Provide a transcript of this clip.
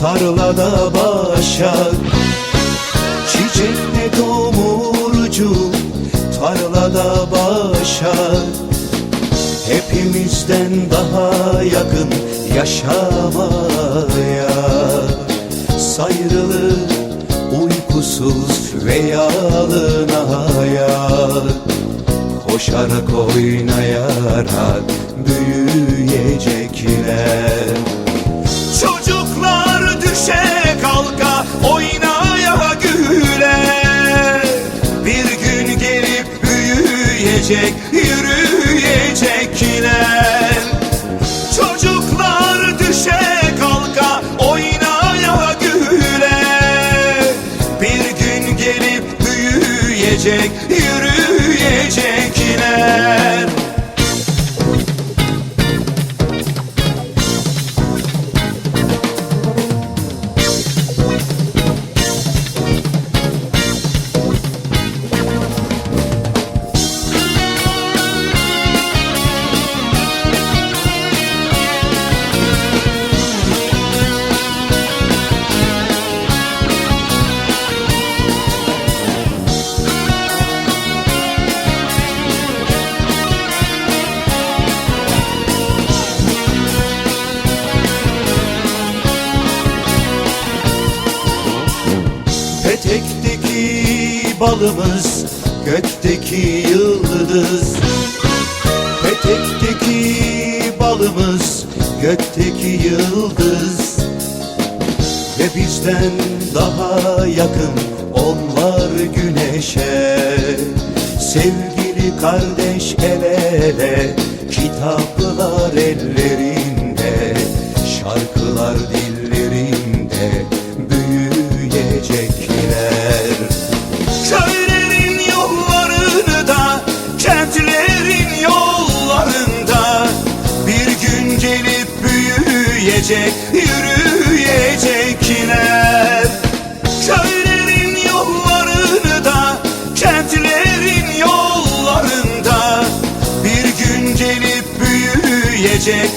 tarlada başak. Çiçekle domurcu tarlada başak. Hepimizden daha yakın yaşamaya Sayrılı uykusuz ve yalın Koşarak oynayarak büyüyecekler büyüyecek yürüyecekler. Çocuklar düşe kalka oynaya güle. Bir gün gelip büyüyecek Petekteki balımız gökteki yıldız Petekteki balımız gökteki yıldız. Ve bizden daha yakın onlar güneşe. Sevgili kardeş el ele Kitaplar ellerinde. Şarkılar dillerinde büyüyecek Yürüyecekler Köylerin yollarında Kentlerin yollarında Bir gün gelip büyüyecek